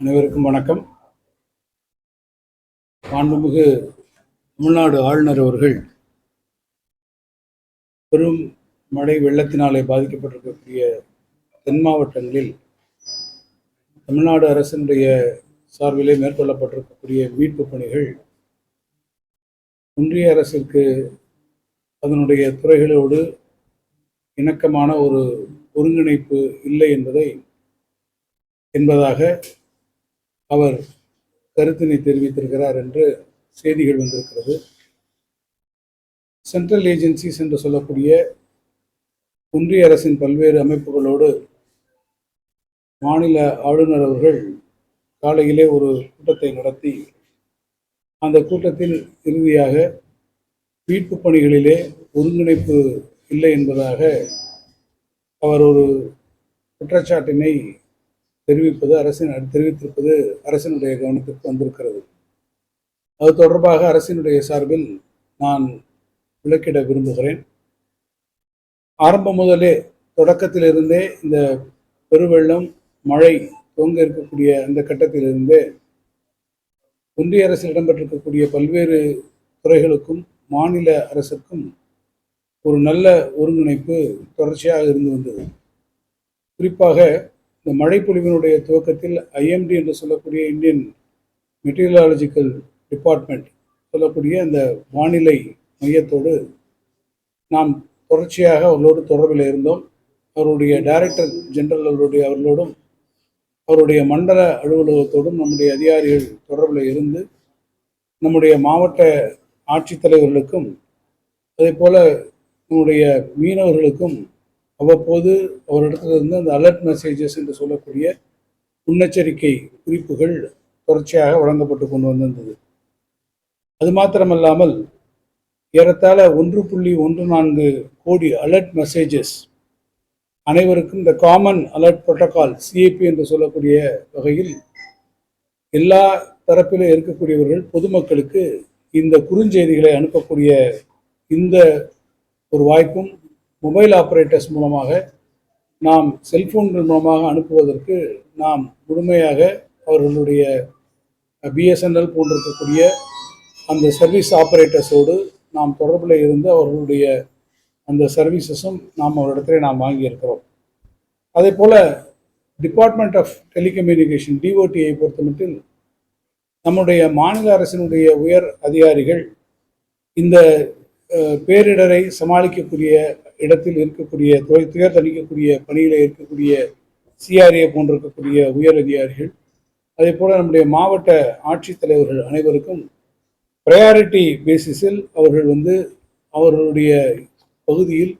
அனைவருக்கும் வணக்கம். மாண்புமிகு தமிழ்நாடு ஆளுநர் அவர்கள் பெரும் மழை வெள்ளத்தினாலே பாதிக்கப்பட்டிருக்கக்கூடிய தென் மாவட்டங்களில் தமிழ்நாடு அரசினுடைய சார்பிலே மேற்கொள்ளப்பட்டிருக்கக்கூடிய மீட்புப் பணிகள் ஒன்றிய அரசிற்கு அதனுடைய துறைகளோடு இணக்கமான ஒரு ஒருங்கிணைப்பு இல்லை என்பதை என்பதாக அவர் கருத்தினை தெரிவித்திருக்கிறார் என்று செய்திகள் வந்திருக்கிறது. சென்ட்ரல் ஏஜென்சிஸ் என்று சொல்லக்கூடிய ஒன்றிய அரசின் பல்வேறு அமைப்புகளோடு மாநில ஆளுநர் அவர்கள் காலையிலே ஒரு கூட்டத்தை நடத்தி அந்த கூட்டத்தில் இறுதியாக மீட்பு பணிகளிலே ஒருங்கிணைப்பு இல்லை என்பதாக அவர் ஒரு குற்றச்சாட்டினை தெரிவிப்பது அரசின் தெரிவித்திருப்பது அரசினுடைய கவனத்திற்கு வந்திருக்கிறது. அது தொடர்பாக அரசினுடைய சார்பில் நான் விளக்கிட விரும்புகிறேன். ஆரம்பம் முதலே தொடக்கத்திலிருந்தே இந்த பெருவெள்ளம் மழை துவங்க இருக்கக்கூடிய அந்த கட்டத்திலிருந்தே ஒன்றிய அரசில் இடம்பெற்றிருக்கக்கூடிய பல்வேறு துறைகளுக்கும் மாநில அரசுக்கும் ஒரு நல்ல ஒருங்கிணைப்பு தொடர்ச்சியாக இருந்து வந்தது. குறிப்பாக இந்த மழைப்பொழிவினுடைய துவக்கத்தில் ஐஎம்டி என்று சொல்லக்கூடிய இந்தியன் மெட்டீரியலாலஜிக்கல் டிபார்ட்மெண்ட் சொல்லக்கூடிய அந்த வானிலை மையத்தோடு நாம் தொடர்ச்சியாக அவர்களோடு தொடர்பில் இருந்தோம். அவருடைய டைரக்டர் ஜெனரல் அவருடைய அவர்களோடும் அவருடைய மண்டல அலுவலகத்தோடும் நம்முடைய அதிகாரிகள் தொடர்பில் இருந்து நம்முடைய மாவட்ட ஆட்சித்தலைவர்களுக்கும் அதே போல நம்முடைய மீனவர்களுக்கும் அவ்வப்போது அவரிடத்திலிருந்து அந்த அலர்ட் மெசேஜஸ் என்று சொல்லக்கூடிய முன்னெச்சரிக்கை குறிப்புகள் தொடர்ச்சியாக வழங்கப்பட்டு கொண்டு வந்திருந்தது. அது மாத்திரமல்லாமல் ஏறத்தாழ ஒன்று புள்ளி ஒன்று நான்கு கோடி அலர்ட் மெசேஜஸ் அனைவருக்கும் இந்த காமன் அலர்ட் புரோட்டோகால் சிஏபி என்று சொல்லக்கூடிய வகையில் எல்லா தரப்பிலும் இருக்கக்கூடியவர்கள் பொதுமக்களுக்கு இந்த குறுஞ்செய்திகளை அனுப்பக்கூடிய இந்த ஒரு வாய்ப்பும் மொபைல் ஆப்ரேட்டர்ஸ் மூலமாக நாம் செல்ஃபோன்கள் மூலமாக அனுப்புவதற்கு நாம் முழுமையாக அவர்களுடைய பிஎஸ்என்எல் போன்றிருக்கக்கூடிய அந்த சர்வீஸ் ஆப்ரேட்டர்ஸோடு நாம் தொடர்பில் இருந்து அவர்களுடைய அந்த சர்வீசஸும் நாம் அவரிடத்துல நாம் வாங்கியிருக்கிறோம். அதே போல் டிபார்ட்மெண்ட் ஆஃப் டெலிகம்யூனிகேஷன் டிஓடியை பொறுத்தமட்டில் நம்முடைய மாநில அரசினுடைய உயர் அதிகாரிகள் இந்த பேரிடரை சமாளிக்கக்கூடிய இடத்தில் இருக்கக்கூடிய துறை துயர் தணிக்கக்கூடிய பணியில் இருக்கக்கூடிய சிஆர்ஏ போன்ற இருக்கக்கூடிய உயர் அதிகாரிகள் அதே போல் நம்முடைய மாவட்ட ஆட்சித்தலைவர்கள் அனைவருக்கும் ப்ரையாரிட்டி பேசிஸில் அவர்கள் வந்து அவர்களுடைய பகுதியில்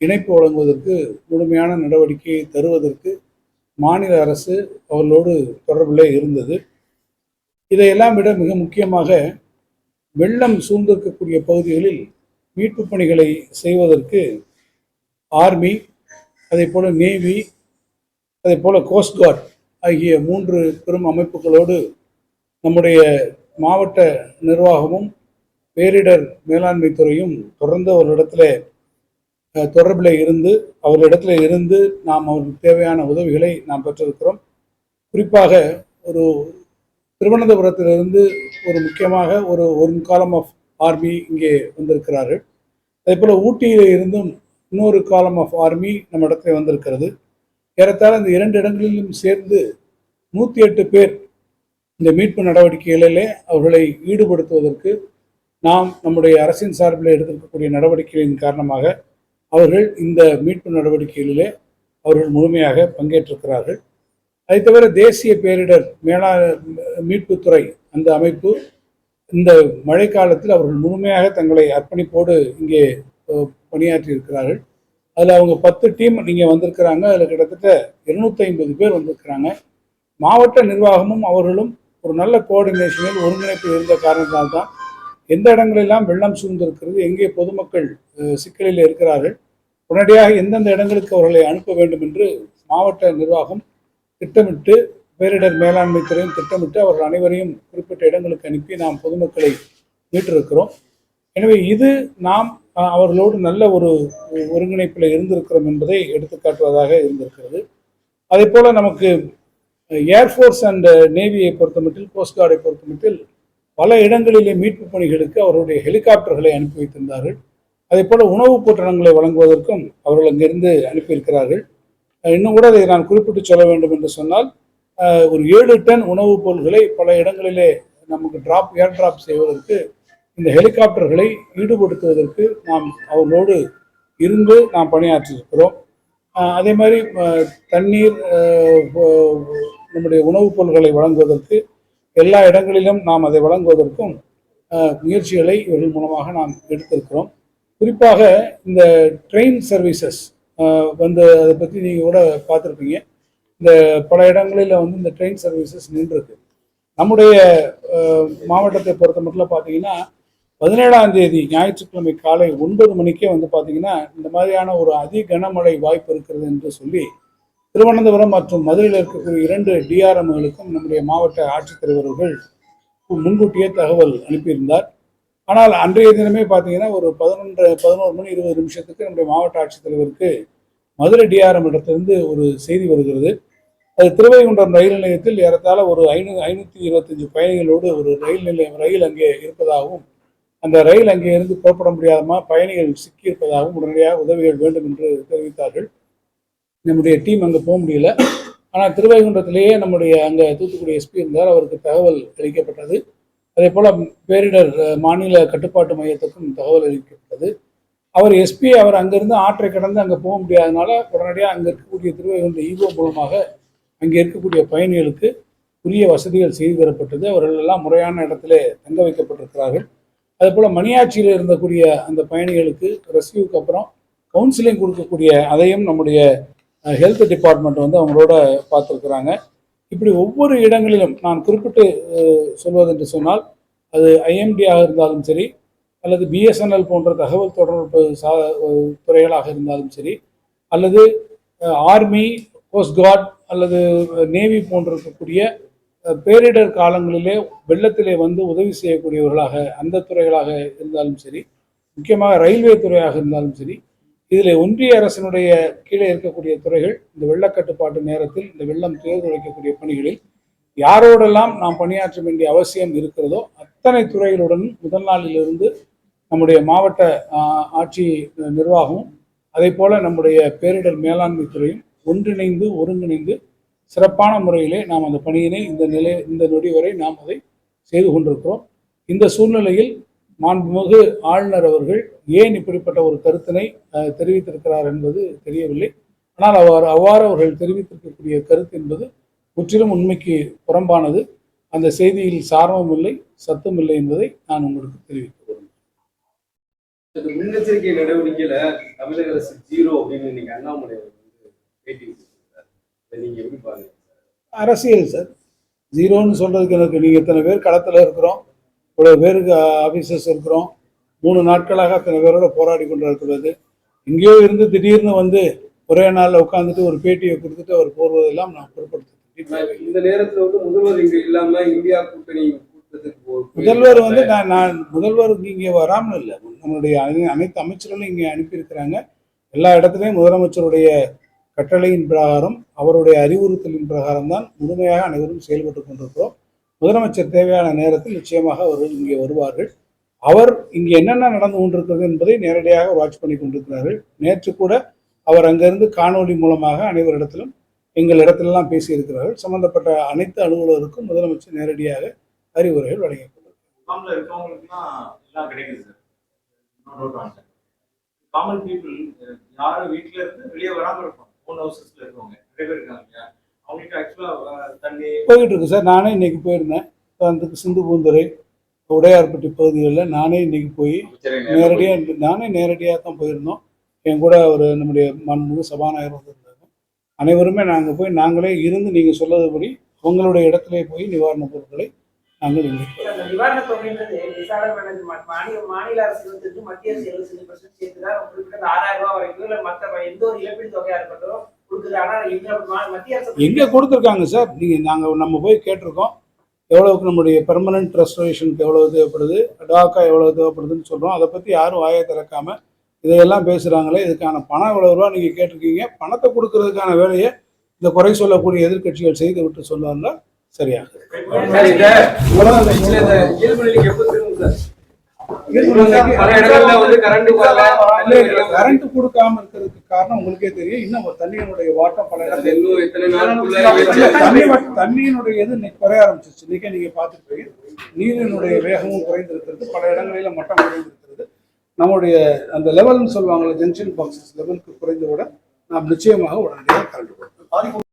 இணைப்பு வழங்குவதற்கு முழுமையான நடவடிக்கையை தருவதற்கு மாநில அரசு அவர்களோடு தொடர்பில் இருந்தது. இதையெல்லாம் விட மிக முக்கியமாக வெள்ளம் சூழ்ந்திருக்கக்கூடிய பகுதிகளில் மீட்பு பணிகளை செய்வதற்கு ஆர்மி அதே போல் நேவி அதே போல் கோஸ்ட்கார்ட் ஆகிய மூன்று பெரும் அமைப்புகளோடு நம்முடைய மாவட்ட நிர்வாகமும் பேரிடர் மேலாண்மை துறையும் தொடர்ந்து அவர்களிடத்தில் தொடர்பில் இருந்து அவர்களிடத்தில் இருந்து நாம் அவர்களுக்கு தேவையான உதவிகளை நாம் பெற்றிருக்கிறோம். குறிப்பாக ஒரு திருவனந்தபுரத்திலிருந்து ஒரு முக்கியமாக ஒரு ஒரு காலம் ஆஃப் ஆர்மி இங்கே வந்திருக்கிறார்கள் அதே போல் ஊட்டியில் இருந்தும் இன்னொரு காலம் ஆஃப் ஆர்மி நம்ம இடத்துல வந்திருக்கிறது. ஏறத்தாழ இந்த இரண்டு இடங்களிலும் சேர்ந்து நூற்றி எட்டு பேர் இந்த மீட்பு நடவடிக்கைகளிலே அவர்களை ஈடுபடுத்துவதற்கு நாம் நம்முடைய அரசின் சார்பில் எடுத்திருக்கக்கூடிய நடவடிக்கைகளின் காரணமாக அவர்கள் இந்த மீட்பு நடவடிக்கைகளிலே அவர்கள் முழுமையாக பங்கேற்றிருக்கிறார்கள். அதை தவிர தேசிய பேரிடர் மேலா மீட்புத்துறை அந்த அமைப்பு இந்த மழைக்காலத்தில் அவர்கள் முழுமையாக தங்களை அர்ப்பணிப்போடு இங்கே பணியாற்றி இருக்கிறார்கள் அதில் அவங்க பத்து டீம் நீங்கள் வந்திருக்கிறாங்க. அதில் கிட்டத்தட்ட இருநூத்தி ஐம்பது பேர் வந்திருக்கிறாங்க. மாவட்ட நிர்வாகமும் அவர்களும் ஒரு நல்ல கோஆர்டினேஷனில் ஒருங்கிணைப்பு இருந்த காரணத்தினால்தான் எந்த இடங்களெல்லாம் வெள்ளம் சூழ்ந்திருக்கிறது எங்கே பொதுமக்கள் சிக்கலில் இருக்கிறார்கள் உடனடியாக எந்தெந்த இடங்களுக்கு அவர்களை அனுப்ப வேண்டும் என்று மாவட்ட நிர்வாகம் திட்டமிட்டு பேரிடர் மேலாண்மை துறையும் திட்டமிட்டு அவர்கள் அனைவரையும் குறிப்பிட்ட இடங்களுக்கு அனுப்பி நாம் பொதுமக்களை மீட்டிருக்கிறோம். எனவே இது நாம் அவர்களோடு நல்ல ஒரு ஒருங்கிணைப்பில் இருந்திருக்கிறோம் என்பதை எடுத்துக்காட்டுவதாக இருந்திருக்கிறது. அதே போல் நமக்கு ஏர்ஃபோர்ஸ் அண்ட் நேவியை பொறுத்தமட்டில் கோஸ்ட்கார்டை பொறுத்தமட்டில் பல இடங்களிலே மீட்பு பணிகளுக்கு அவருடைய ஹெலிகாப்டர்களை அனுப்பி வைத்திருந்தார்கள். அதே போல் உணவுப் பொட்டணங்களை வழங்குவதற்கும் அவர்கள் அங்கிருந்து அனுப்பியிருக்கிறார்கள். இன்னும் கூட அதை நான் குறிப்பிட்டு சொல்ல வேண்டும் என்று சொன்னால் ஒரு ஏழு டன் உணவுப் பொருள்களை பல இடங்களிலே நமக்கு டிராப் ஏர் டிராப் செய்வதற்கு இந்த ஹெலிகாப்டர்களை ஈடுபடுத்துவதற்கு நாம் அவர்களோடு இருந்து நாம் பணியாற்றியிருக்கிறோம். அதே மாதிரி தண்ணீர் நம்முடைய உணவுப் பொருள்களை வழங்குவதற்கு எல்லா இடங்களிலும் நாம் அதை வழங்குவதற்கும் முயற்சிகளை இவர்கள் மூலமாக நாம் எடுத்திருக்கிறோம். குறிப்பாக இந்த ட்ரெயின் சர்வீசஸ் வந்து அதை பற்றி நீங்கள் கூட பார்த்துருப்பீங்க. இந்த பல இடங்களில் வந்து இந்த ட்ரெயின் சர்வீசஸ் நின்றுருக்கு. நம்முடைய மாவட்டத்தை பொறுத்த மட்டும் பார்த்தீங்கன்னா பதினேழாம் தேதி ஞாயிற்றுக்கிழமை காலை ஒன்பது மணிக்கே வந்து பார்த்தீங்கன்னா இந்த மாதிரியான ஒரு அதி கனமழை வாய்ப்பு இருக்கிறது என்று சொல்லி திருவனந்தபுரம் மற்றும் மதுரையில் இருக்கக்கூடிய இரண்டு டிஆர்எம்களுக்கும் நம்முடைய மாவட்ட ஆட்சித்தலைவர்கள் முன்கூட்டியே தகவல் அனுப்பியிருந்தார். ஆனால் அன்றைய தினமே பார்த்தீங்கன்னா ஒரு பதினொன்று பதினோரு மணி இருபது நிமிஷத்துக்கு நம்முடைய மாவட்ட ஆட்சித்தலைவருக்கு மதுரை டிஆர்எம் இடத்திலிருந்து ஒரு செய்தி வருகிறது. அது திருவைகுண்டம் ரயில் நிலையத்தில் ஏறத்தாழ ஒரு ஐநூ ஐநூற்றி இருபத்தஞ்சு பயணிகளோடு ஒரு ரயில் நிலையம் ரயில் அங்கே இருப்பதாகவும் அந்த ரயில் அங்கே இருந்து புறப்பட முடியாதமா பயணிகள் சிக்கியிருப்பதாகவும் உடனடியாக உதவிகள் வேண்டும் என்று தெரிவித்தார்கள். நம்முடைய டீம் அங்கே போக முடியல. ஆனால் திருவைகுண்டத்திலேயே நம்முடைய அங்கே தூத்துக்குடி எஸ்பி இருந்தார். அவருக்கு தகவல் அளிக்கப்பட்டது. அதே போல் பேரிடர் மாநில கட்டுப்பாட்டு மையத்துக்கும் தகவல் அளிக்கப்பட்டது. அவர் எஸ்பி அவர் அங்கேருந்து ஆற்றை கடந்து அங்கே போக முடியாதனால உடனடியாக அங்கே இருக்கக்கூடிய திருவைகுண்ட ஈகோ மூலமாக அங்கே இருக்கக்கூடிய பயணிகளுக்கு உரிய வசதிகள் செய்து தரப்பட்டது. அவர்கள் எல்லாம் முறையான இடத்துல தங்க வைக்கப்பட்டிருக்கிறார்கள். அதுபோல் மணியாட்சியில் இருந்தக்கூடிய அந்த பயணிகளுக்கு ரெஸ்கியூக்கு அப்புறம் கவுன்சிலிங் கொடுக்கக்கூடிய அதையும் நம்முடைய ஹெல்த் டிபார்ட்மெண்ட் வந்து அவங்களோட பார்த்துருக்குறாங்க. இப்படி ஒவ்வொரு இடங்களிலும் நான் குறிப்பிட்டு சொல்வதென்று சொன்னால் அது ஐஎம்டியாக இருந்தாலும் சரி அல்லது பிஎஸ்என்எல் போன்ற தகவல் தொடர்பு சா துறைகளாக இருந்தாலும் சரி அல்லது ஆர்மி கோஸ்ட்கார்ட் அல்லது நேவி போன்ற இருக்கக்கூடிய பேரிடர் காலங்களிலே வெள்ளத்திலே வந்து உதவி செய்யக்கூடியவர்களாக அந்த துறைகளாக இருந்தாலும் சரி முக்கியமாக ரயில்வே துறையாக இருந்தாலும் சரி இதில் ஒன்றிய அரசினுடைய கீழே இருக்கக்கூடிய துறைகள் இந்த வெள்ளக்கட்டுப்பாட்டு நேரத்தில் இந்த வெள்ளம் தேர்ந்துழைக்கக்கூடிய பணிகளில் யாரோடெல்லாம் நாம் பணியாற்ற வேண்டிய அவசியம் இருக்கிறதோ அத்தனை துறைகளுடன் முதல் நாளிலிருந்து நம்முடைய மாவட்ட ஆட்சி நிர்வாகமும் அதே போல நம்முடைய பேரிடர் மேலாண்மை துறையும் ஒன்றிணைந்து ஒருங்கிணைந்து சிறப்பான முறையிலே நாம் அந்த பணியினை இந்த நிலை இந்த நொடி வரை நாம் அதை செய்து கொண்டிருக்கிறோம். இந்த சூழ்நிலையில் மாண்புமிகு ஆளுநர் அவர்கள் ஏன் இப்படிப்பட்ட ஒரு கருத்தினை தெரிவித்திருக்கிறார் என்பது தெரியவில்லை. ஆனால் அவர் அவ்வாறு அவர்கள் தெரிவித்திருக்கக்கூடிய கருத்து என்பது முற்றிலும் உண்மைக்கு புறம்பானது. அந்த செய்தியில் சாரமும் இல்லை இல்லை என்பதை நான் உங்களுக்கு தெரிவிக்க இந்த முன்னெச்சரிக்கை நடவடிக்கையில தமிழக அரசு ஜீரோ அப்படின்னு நீங்க அண்ணாமலை பேட்டி நீங்க எப்படி பாருங்க அரசியல் சார். ஜீரோன்னு சொல்றதுக்கு எனக்கு நீங்கள் இத்தனை பேர் களத்தில் இருக்கிறோம். இவ்வளோ பேருக்கு ஆஃபீஸர்ஸ் இருக்கிறோம். மூணு நாட்களாக அத்தனை பேரோட போராடி கொண்டு இருக்கிறது எங்கேயோ இருந்து திடீர்னு வந்து ஒரே நாளில் உட்காந்துட்டு ஒரு பேட்டியை கொடுத்துட்டு அவர் போடுவதெல்லாம் நான் பொருட்படுத்த இந்த நேரத்துல வந்து முதல்வர் இங்க இல்லாம இந்தியா கூட்டணி கூட்டத்துக்கு முதல்வர் வந்து நான் நான் முதல்வர் இங்கே வராமல் இல்லை. நம்மளுடைய அனைத்து அமைச்சர்களும் இங்கே அனுப்பியிருக்கிறாங்க. எல்லா இடத்துலையும் முதலமைச்சருடைய கட்டளையின் பிரகாரம் அவருடைய அறிவுறுத்தலின் பிரகாரம் தான் முழுமையாக அனைவரும் செயல்பட்டு கொண்டிருக்கிறோம். முதலமைச்சர் தேவையான நேரத்தில் நிச்சயமாக அவர்கள் இங்கே வருவார்கள். அவர் இங்கே என்னென்ன நடந்து கொண்டிருக்கிறது என்பதை நேரடியாக வாட்ச் பண்ணி கொண்டிருக்கிறார்கள். நேற்று கூட அவர் அங்கிருந்து காணொளி மூலமாக அனைவரிடத்திலும் எங்கள் இடத்திலெல்லாம் பேசியிருக்கிறார்கள். சம்பந்தப்பட்ட அனைத்து அலுவலருக்கும் முதலமைச்சர் நேரடியாக அறிவுரைகள் வழங்கப்படும் காமன்ல இருக்கவங்களுக்குலாம் எல்லாம் கிடைக்குது sir note on common people யாரும் வீட்ல இருந்து வெளியே வராம இருப்பாங்க. ஓன் ஹவுசஸ்ல இருக்கவங்க. நிறைய பேர் இருக்காங்க இல்லையா? அவங்களுக்கு ஆக்சுவலா தண்ணி போயிட்டு இருக்கு சார். நானே இன்னைக்கு போயிருந்தேன். உதாரணத்துக்கு சிந்து பூந்துரை உடையார்பட்டி பகுதிகளில் நானே இன்னைக்கு போய் நேரடியாக நானே நேரடியாக தான் போயிருந்தோம். என் கூட ஒரு நம்முடைய மாண்புமிகு சபாநாயகர் வந்திருந்தாங்க அனைவருமே நாங்கள் போய் நாங்களே இருந்து நீங்கள் சொல்லதுபடி அவங்களுடைய இடத்திலே போய் நிவாரணப் பொருட்களை நாங்கள் மாநில அரசு மத்திய அரசு எழுபத்தஞ்சு பர்சன்ட் சேர்த்து தான் குறிப்பிட்ட ஆறாயிரம் ரூபாய் வரைக்கும் இல்ல மத்த எந்த ஒரு இழப்பீடு தொகையா இருக்கட்டும் எங்க மா- மத்திய அரசு எங்கே கொடுத்துருக்காங்க சார்? நீங்கள் நாங்கள் நம்ம போய் கேட்டிருக்கோம். எவ்வளவுக்கு நம்முடைய பெர்மனன்ட் ரெஸ்டரேஷனுக்கு எவ்வளவு தேவைப்படுது? டாக்கா எவ்வளவு தேவைப்படுதுன்னு சொல்கிறோம் அதை பற்றி யாரும் வாயை திறக்காம இதையெல்லாம் பேசுகிறாங்களே இதுக்கான பணம் எவ்வளோ ரூபா நீங்கள் கேட்டிருக்கீங்க? பணத்தை கொடுக்கறதுக்கான வேலையை இந்த குறை சொல்லக்கூடிய எதிர்க்கட்சிகள் செய்து விட்டு சொன்னார்னா சரியாக கரண்ட் கொடுக்காம இருக்கிறதுக்கு காரணம் உங்களுக்கே தெரியும். இன்னும் தண்ணியினுடைய வாட்டம் பல தண்ணி வட்- தண்ணியினுடைய இது குறைய ஆரம்பிச்சிச்சு இன்னைக்கே நீங்க பார்த்துட்டு நீரினுடைய வேகமும் குறைந்திருக்கிறது. பல இடங்களில மட்டம் குறைந்திருக்கிறது. நம்முடைய அந்த லெவல்னு சொல்லுவாங்கல்ல ஜங்ஷன் பாக்ஸஸ் லெவலுக்கு குறைந்தவுடன் நாம் நிச்சயமாக உடனடியாக கரண்ட் கொடுப்போம்